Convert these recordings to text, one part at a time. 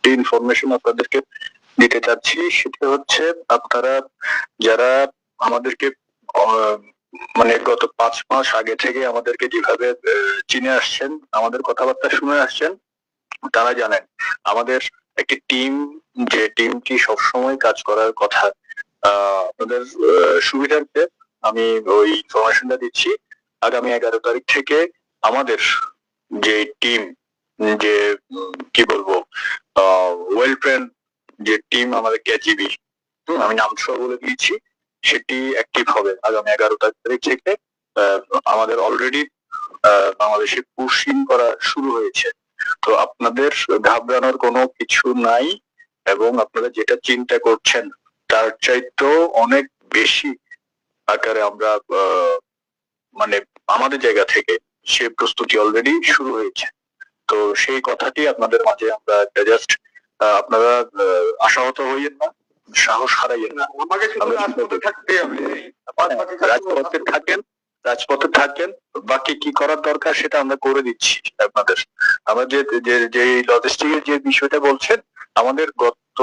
একটি ইনফরমেশন আপনাদেরকে দিতে চাচ্ছি, সেটা হচ্ছে আপনারা যারা আমাদেরকে মানে গত পাঁচ মাস আগে থেকে আমাদেরকে যেভাবে চিনে আসছেন, আমাদের কথাবার্তা শুনে আসছেন, তারা জানেন। আমাদের একটি টিম যে টিমটি সবসময় কাজ করার কথা আপনাদের সুবিধার্থে আমি ওই ইনফরমেশনটা দিচ্ছি। আগামী এগারো তারিখ থেকে আমাদের যে টিম যে কি বলব ওয়েল ট্রেন যে টিম আমাদের কেজিবি আমি নাম সহ বলে দিয়েছি, সেটি অ্যাক্টিভ হবে আগামী এগারো তারিখ থেকে। আমাদের অলরেডি বাংলাদেশে পুশিং করা শুরু হয়েছে। তো আপনাদের ঘাবড়ানোর কোনো কিছু নাই এবং আপনারা যেটা চিন্তা করছেন, তার চাইতেও অনেক বেশি আকারে আমরা মানে আমাদের জায়গা থেকে সে প্রস্তুতি অলরেডি শুরু হয়েছে। তো সেই কথাটি আপনাদের মাঝে আমরা জাস্ট আপনারা আশাহত হইয়েন না সাহস হারাইয়েন না। আমাকে রাজপথে থাকেন রাজপথে থাকেন বাকি কি করার দরকার সেটা আমরা করে দিচ্ছি আপনাদের। আমরা যে যে লজিস্টিকের যে বিষয়টা বলছেন আমাদের গত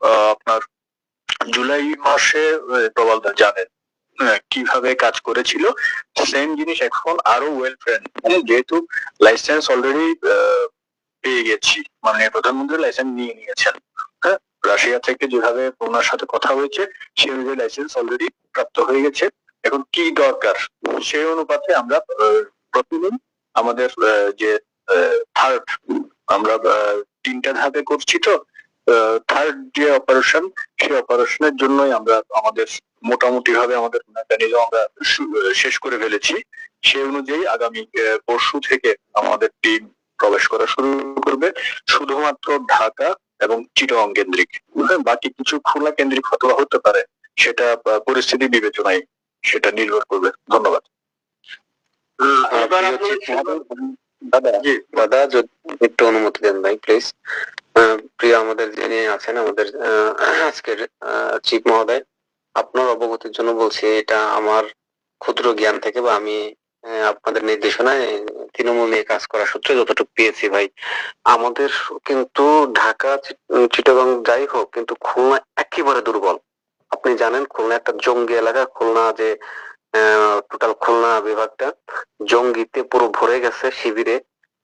আহ, আপনার জুলাই মাসে আহ, প্রবালদা জানেন। কীভাবে কাজ করেছিল সেম জিনিস এখন আরও ওয়েল ফ্রেন্ড যেহেতু লাইসেন্স অলরেডি পেয়ে গেছি মানে প্রধানমন্ত্রী লাইসেন্স নিয়ে নিয়েছেন হ্যাঁ? রাশিয়া থেকে যেভাবে ওনার সাথে কথা হয়েছে, সেই অনুযায়ী লাইসেন্স অলরেডি প্রাপ্ত হয়ে গেছে। এখন কি দরকার? সেই অনুপাতে আমরা প্রতিদিন আমাদের যে থার্ড আমরা তিনটা ধাপে করছি তো থার্ড যে অপারেশন সেই অপারেশনের জন্যই আমরা আমাদের মোটামুটি ভাবে আমাদের মেকানিজম আমরা শেষ করে ফেলেছি। সেই অনুযায়ী আগামী পরশু থেকে আমাদের টিম প্রবেশ করা শুরু করবে। শুধুমাত্র ঢাকা এবং চিটং কেন্দ্রিক। হ্যাঁ, বাকি কিছু খুলনা কেন্দ্রিক হয়তো হতে পারে। সেটা পরিস্থিতি বিবেচনায় সেটা নির্ভর করবে। ধন্যবাদ। দাদা। জি দাদা যদি একটু অনুমতি দেন ভাই প্লিজ প্রিয় আমাদের যিনি আছেন, আমাদের আজকের চিফ মহোদয় আপনার অবগতির জন্য বলছি, এটা আমার ক্ষুদ্র জ্ঞান থেকে বা আমি আপনাদের নির্দেশনায় তৃণমূল নিয়ে কাজ করার সূত্রে যতটুকু পেয়েছি ভাই। আমাদের কিন্তু ঢাকা চিটাগাং যাই হোক, কিন্তু খুলনা একেবারে দুর্বল। আপনি জানেন, খুলনা একটা জঙ্গি এলাকা। খুলনা যে টোটাল খুলনা বিভাগটা, জঙ্গিতে পুরো ভরে গেছে শিবিরে,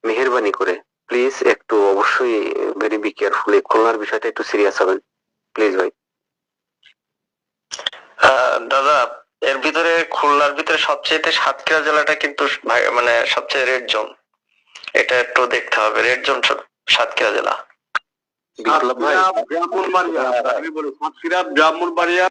মেহেরবানি করে। প্লিজ একটু অবশ্যই ভেরি বি কেয়ারফুল খুলনার বিষয়টা একটু সিরিয়াস হবেন। প্লিজ ভাই। আহ, দাদা এর ভিতরে খুলনার ভিতরে সবচেয়ে সাতক্ষীরা জেলাটা কিন্তু ভাই- মানে সবচেয়ে রেড জোন এটা একটু দেখতে হবে। রেড জোন সাতক্ষীরা জেলা। বিপ্লব ভাই। ব্রাহ্মণবাড়িয়া। আমি বলি সাতক্ষীরা ব্রাহ্মণবাড়িয়া।